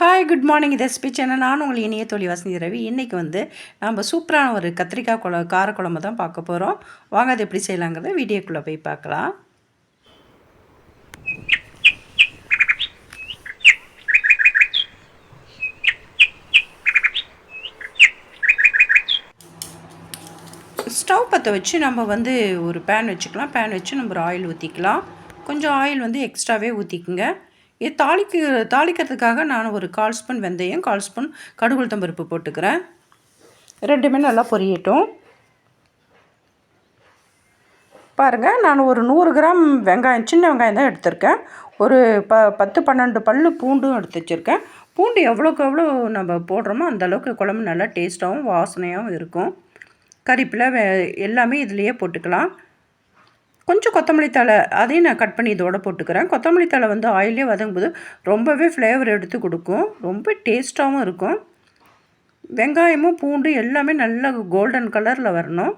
Hi good morning இது SP channel நான் உங்கள் இனிய தொழில் வசந்தி ரவி. இன்றைக்கி வந்து நம்ம சூப்பரான ஒரு கத்திரிக்காய் குழ காரக்குழம்பு தான் பார்க்க போகிறோம் வாங்க அது எப்படி செய்யலாங்கிறத வீடியோக்குள்ளே போய் பார்க்கலாம். ஸ்டவ் பற்ற வச்சு நம்ம வந்து ஒரு பேன் வச்சுக்கலாம். பேன் வச்சு நம்ம ஒரு ஆயில் ஊற்றிக்கலாம் கொஞ்சம் ஆயில் வந்து எக்ஸ்ட்ராவே ஊற்றிக்குங்க இது தாளிக்கு தாளிக்கிறதுக்காக நான் ஒரு கால் ஸ்பூன் வெந்தயம் கால் ஸ்பூன் கடுகுளுத்தம் பருப்பு போட்டுக்கிறேன். ரெண்டுமே நல்லா பொரியட்டும். பாருங்கள் நான் ஒரு நூறு கிராம் வெங்காயம் சின்ன வெங்காயம் தான் எடுத்திருக்கேன். ஒரு ப பத்து பன்னெண்டு பல் பூண்டும் எடுத்து வச்சுருக்கேன். பூண்டு எவ்வளோக்கு எவ்வளோ நம்ம போடுறோமோ அந்தளவுக்கு குழம்பு நல்லா டேஸ்ட்டாகவும் வாசனையாகவும் இருக்கும். கறிப்பில் வே எல்லாமே இதுலேயே போட்டுக்கலாம். கொஞ்சம் கொத்தமல்லி தழை அதையும் நான் கட் பண்ணி இதோட போட்டுக்கிறேன். கொத்தமல்லி தழை வந்து ஆயிலே வதங்கும்போது ரொம்பவே ஃப்ளேவர் எடுத்து கொடுக்கும். ரொம்ப டேஸ்ட்டாகவும் இருக்கும். வெங்காயமும் பூண்டு எல்லாமே நல்ல கோல்டன் கலரில் வரணும்.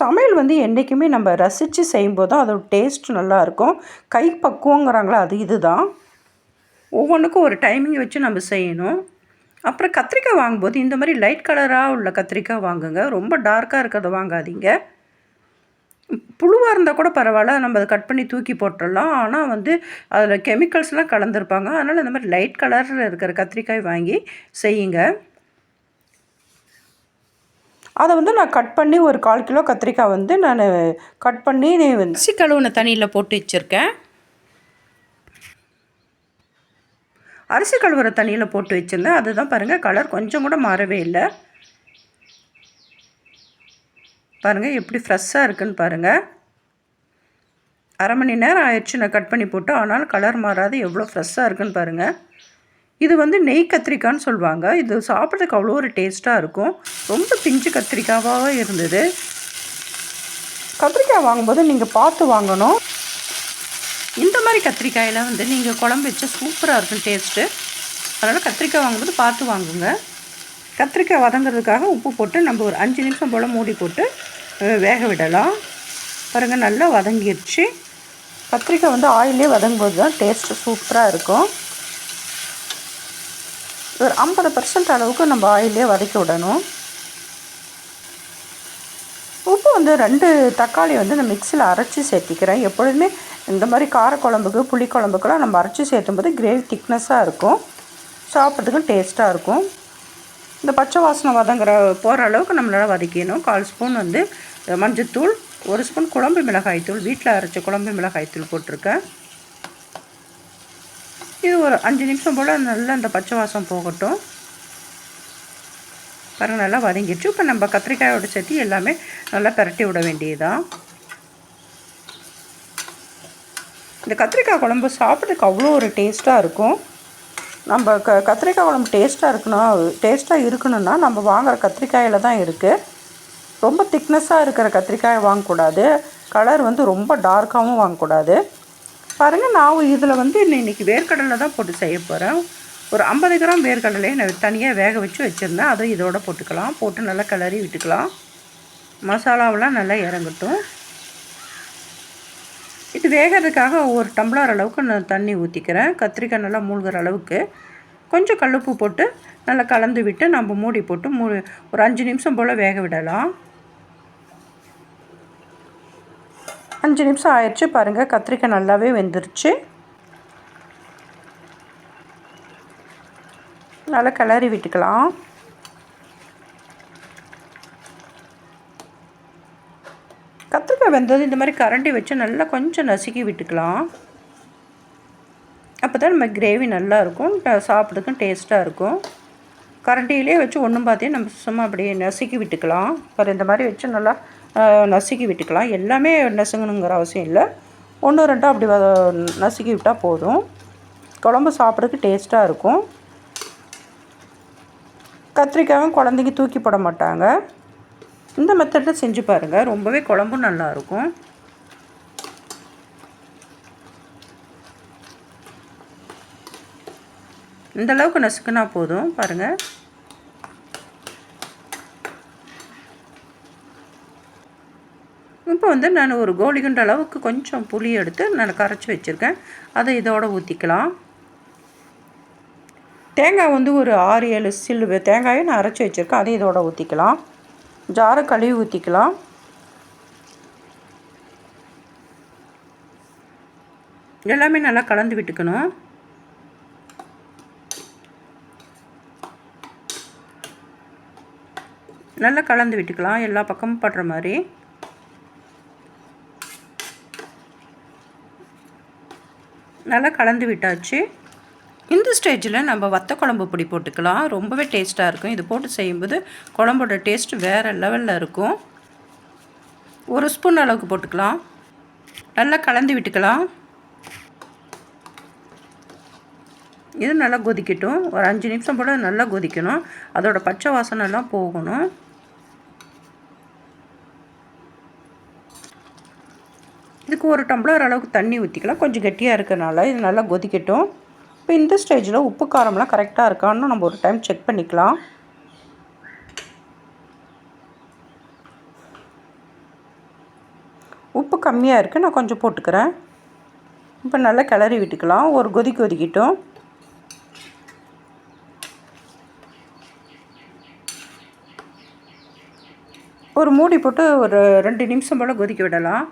சமையல் வந்து என்றைக்குமே நம்ம ரசித்து செய்யும்போது தான் அதோட டேஸ்ட் நல்லாயிருக்கும் கை பக்குவங்கிறாங்களா அது இதுதான். ஒவ்வொன்றுக்கும் ஒரு டைமிங் வச்சு நம்ம செய்யணும். அப்புறம் கத்திரிக்காய் வாங்கும்போது இந்த மாதிரி லைட் கலராக உள்ள கத்திரிக்காய் வாங்குங்க. ரொம்ப டார்க்காக இருக்கிறத வாங்காதீங்க. புழுவாக இருந்தால் கூட பரவாயில்ல. நம்ம அதை கட் பண்ணி தூக்கி போட்டுடலாம். ஆனால் வந்து அதில் கெமிக்கல்ஸ்லாம் கலந்துருப்பாங்க. அதனால் இந்த மாதிரி லைட் கலரில் இருக்கிற கத்திரிக்காய் வாங்கி செய்யுங்க. அதை வந்து நான் கட் பண்ணி ஒரு கால் கிலோ கத்திரிக்காய் வந்து நான் கட் பண்ணி வந்து கழுவுன தண்ணியில் போட்டு வச்சுருக்கேன். அரிசி கழுவுற தண்ணியில் போட்டு வச்சுருந்தேன். அதுதான் பாருங்கள் கலர் கொஞ்சம் கூட மாறவே இல்லை. பாருங்கள் எப்படி ஃப்ரெஷ்ஷாக இருக்குன்னு பாருங்கள் அரை மணி நேரம் ஆயிடுச்சு நான் கட் பண்ணி போட்டு ஆனால் கலர் மாறாது எவ்வளோ ஃப்ரெஷ்ஷாக இருக்குன்னு பாருங்கள் இது வந்து நெய் கத்திரிக்கான்னு சொல்லுவாங்க. இது சாப்பிட்றதுக்கு அவ்வளோ ஒரு டேஸ்ட்டாக இருக்கும். ரொம்ப பிஞ்சு கத்திரிக்காவாக இருந்தது. கத்திரிக்காய் வாங்கும்போது நீங்கள் பார்த்து வாங்கணும். இந்த மாதிரி கத்திரிக்காயெல்லாம் வந்து நீங்கள் குழம்பு வச்சா சூப்பராக இருக்கும் டேஸ்ட்டு அதனால் கத்திரிக்காய் வாங்கும்போது பார்த்து வாங்குங்க. கத்திரிக்காய் வதங்கிறதுக்காக உப்பு போட்டு நம்ம ஒரு அஞ்சு நிமிஷம் போல் மூடி போட்டு வேக விடலாம். பாருங்கள் நல்லா வதங்கிடுச்சு கத்திரிக்காய் வந்து ஆயிலே வதங்கும்போது தான் டேஸ்ட்டு சூப்பராக இருக்கும். ஒரு ஐம்பது பர்சன்ட் அளவுக்கு நம்ம ஆயிலே வதக்கி விடணும். உப்பு வந்து ரெண்டு தக்காளி வந்து நான் மிக்சியில் அரைச்சி சேர்த்திக்கிறேன். எப்பொழுதுமே இந்த மாதிரி காரக்குழம்புக்கு புளிக்குழம்புக்கெல்லாம் நம்ம அரைச்சி சேர்த்தும் போது கிரேவி திக்னஸாக இருக்கும். சாப்பிட்றதுக்கும் டேஸ்ட்டாக இருக்கும். இந்த பச்சை வாசனை வதங்குற போகிற அளவுக்கு நம்மளால் வதக்கணும் கால் ஸ்பூன் வந்து மஞ்சத்தூள் ஒரு ஸ்பூன் குழம்பு மிளகாய்த்தூள் வீட்டில் அரைச்ச குழம்பு மிளகாய் தூள் போட்டிருக்கேன். இது ஒரு அஞ்சு நிமிஷம் போல் நல்லா அந்த பச்சை வாசம் போகட்டும். பாருங்கள் நல்லா வதங்கிடுச்சு. இப்போ நம்ம கத்திரிக்காயோட சேர்த்து எல்லாமே நல்லா பரட்டி விட வேண்டியதுதான். இந்த கத்திரிக்காய் குழம்பு சாப்பிட்றதுக்கு அவ்வளோ ஒரு டேஸ்ட்டாக இருக்கும். நம்ம க கத்திரிக்காய் குழம்பு டேஸ்ட்டாக இருக்கணும் டேஸ்ட்டாக இருக்கணும்னா நம்ம வாங்குகிற கத்திரிக்காயில் தான் இருக்குது ரொம்ப திக்னஸாக இருக்கிற கத்திரிக்காயை வாங்கக்கூடாது. கலர் வந்து ரொம்ப டார்க்காகவும் வாங்கக்கூடாது. பாருங்கள் நான் இதில் வந்து இன்றைக்கி வேர்க்கடலை தான் போட்டு செய்ய போகிறேன் ஒரு ஐம்பது கிராம் வேர்க்கடலையை நான் தனியாக வேக வச்சு வச்சுருந்தேன். அதை இதோட போட்டுக்கலாம். போட்டு நல்லா கிளறி விட்டுக்கலாம். மசாலாவெலாம் நல்லா இறங்கட்டும். வேகிறதுக்காக ஒரு டம்ளர் அளவுக்கு நான் தண்ணி ஊற்றிக்கிறேன் கத்திரிக்காய் நல்லா மூழ்கிற அளவுக்கு. கொஞ்சம் கல்லுப்பு போட்டு நல்லா கலந்து விட்டு நம்ம மூடி போட்டு மூ ஒரு அஞ்சு நிமிஷம் போல் வேக விடலாம். அஞ்சு நிமிஷம் ஆயிடுச்சு பாருங்கள் கத்திரிக்காய் நல்லாவே வெந்துருச்சு. நல்லா கிளறி விட்டுக்கலாம் கத்திரிக்காய் வெந்தது. இந்த மாதிரி கரண்டி வச்சு நல்லா கொஞ்சம் நசுக்கி விட்டுக்கலாம். அப்போ தான் நம்ம கிரேவி நல்லாயிருக்கும் சாப்பிட்றதுக்கும் டேஸ்ட்டாக இருக்கும். கரண்டியிலே வச்சு ஒன்றும் பார்த்தே நம்ம சும்மா அப்படியே நசுக்கி விட்டுக்கலாம். அப்புறம் இந்த மாதிரி வச்சு நல்லா நசுக்கி விட்டுக்கலாம். எல்லாமே நசுங்கணுங்கிற அவசியம் இல்லை. ஒன்று ரெண்டாக அப்படி நசுக்கி விட்டால் போதும். குழம்பு சாப்பிட்றதுக்கு டேஸ்ட்டாக இருக்கும். கத்திரிக்காயும் குழந்தைக்கு தூக்கி போட மாட்டாங்க. இந்த மெத்தடில் செஞ்சு பாருங்கள் ரொம்பவே குழம்பும் நல்லாயிருக்கும் இந்த அளவுக்கு நசுக்குனா போதும். பாருங்கள் இப்போ வந்து நான் ஒரு கோலிகுண்ட அளவுக்கு கொஞ்சம் புளி எடுத்து நான் கரைச்சி வச்சுருக்கேன். அதை இதோட ஊற்றிக்கலாம் தேங்காய் வந்து ஒரு ஆறு ஏழு சில்லு தேங்காயை நான் அரைச்சி வச்சுருக்கேன். அதை இதோட ஊற்றிக்கலாம் ஜாரை கழுவி ஊற்றிக்கலாம் எல்லாமே நல்லா கலந்து விட்டுக்கணும். நல்லா கலந்து விட்டுக்கலாம். எல்லா பக்கமும் படுற மாதிரி. நல்லா கலந்து விட்டாச்சு. இந்த ஸ்டேஜில் நம்ம வத்த குழம்பு பொடி போட்டுக்கலாம். ரொம்பவே டேஸ்ட்டாக இருக்கும். இது போட்டு செய்யும்போது குழம்போட டேஸ்ட் வேறு லெவலில் இருக்கும். ஒரு ஸ்பூன் அளவுக்கு போட்டுக்கலாம். நல்லா கலந்து விட்டுக்கலாம். இது நல்லா கொதிக்கட்டும். ஒரு அஞ்சு நிமிஷம் போல் நல்லா கொதிக்கணும். அதோட பச்சை வாசனைலாம் போகணும். இதுக்கு ஒரு டம்ளர் அளவுக்கு தண்ணி ஊற்றிக்கலாம் கொஞ்சம் கெட்டியாக இருக்கிறனால இது நல்லா கொதிக்கட்டும். இப்போ இந்த ஸ்டேஜில் உப்பு காரம்லாம் கரெக்டாக இருக்கான்னு நம்ம ஒரு டைம் செக் பண்ணிக்கலாம். உப்பு கம்மியாக இருக்குது நான் கொஞ்சம் போட்டுக்கிறேன். இப்போ நல்லா கிளறி விட்டுக்கலாம் ஒரு கொதி கொதிக்கிட்டோம். ஒரு மூடி போட்டு ஒரு ரெண்டு நிமிஷம் போல் கொதிக்க விடலாம்.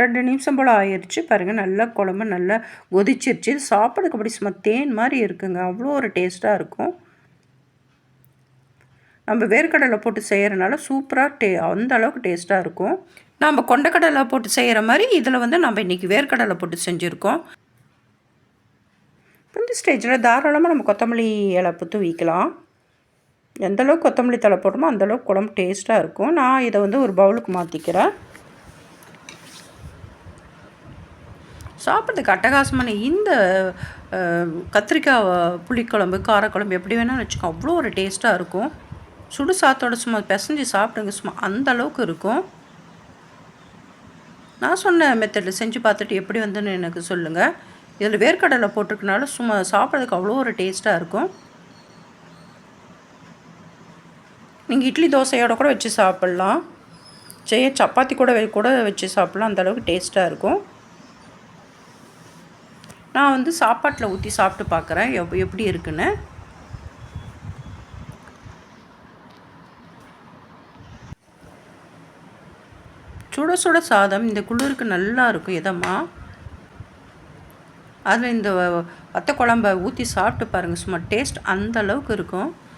ரெண்டு நிமிஷம் போல் ஆயிடுச்சு பாருங்கள் நல்லா குழம்பு நல்லா கொதிச்சிருச்சு. சாப்பிட்றதுக்கு அப்படி சும்மா தேன் மாதிரி இருக்குங்க. அவ்வளோ ஒரு டேஸ்ட்டாக இருக்கும். நம்ம வேர்க்கடலை போட்டு செய்கிறனால சூப்பராக டே அந்த அளவுக்கு டேஸ்ட்டாக இருக்கும். நம்ம கொண்டக்கடலை போட்டு செய்கிற மாதிரி இதில் வந்து நம்ம இன்றைக்கி வேர்க்கடலை போட்டு செஞ்சுருக்கோம். இந்த ஸ்டேஜில் தாராளமாக நம்ம கொத்தமல்லி இலை புத்து வைக்கலாம். எந்தளவுக்கு கொத்தமல்லி தலை போட்டோமோ அந்தளவுக்கு குழம்பு டேஸ்ட்டாக இருக்கும். நான் இதை வந்து ஒரு பவுலுக்கு மாற்றிக்கிறேன் சாப்பிட்றதுக்கு அட்டகாசமான இந்த கத்திரிக்காய் புளிக்குழம்பு காரக்குழம்பு எப்படி வேணாலும் வச்சுக்கோ. அவ்வளோ ஒரு டேஸ்ட்டாக இருக்கும். சுடு சாத்தோட சும்மா பிசைஞ்சு சாப்பிடுங்க. சும்மா அந்த அளவுக்கு இருக்கும். நான் சொன்ன மெத்தடில் செஞ்சு பார்த்துட்டு எப்படி வந்துன்னு எனக்கு சொல்லுங்கள் இதில் வேர்க்கடலை போட்டிருக்கனால சும்மா சாப்பிட்றதுக்கு அவ்வளோ ஒரு டேஸ்ட்டாக இருக்கும். நீங்கள் இட்லி தோசையோட கூட வச்சு சாப்பிட்லாம். செய்ய சப்பாத்தி கூட கூட வச்சு சாப்பிட்லாம். அந்தளவுக்கு டேஸ்ட்டாக இருக்கும். நான் வந்து சாப்பாட்டில் ஊற்றி சாப்பிட்டு பார்க்குறேன் எப் எப்படி இருக்குன்னு. சுட சுட சாதம் இந்த குளிருக்கு நல்லா இருக்கும். இதமாக அதில் இந்த வத்த குழம்ப ஊற்றி சாப்பிட்டு பாருங்கள் சும்மா டேஸ்ட் அந்த அளவுக்கு இருக்கும்.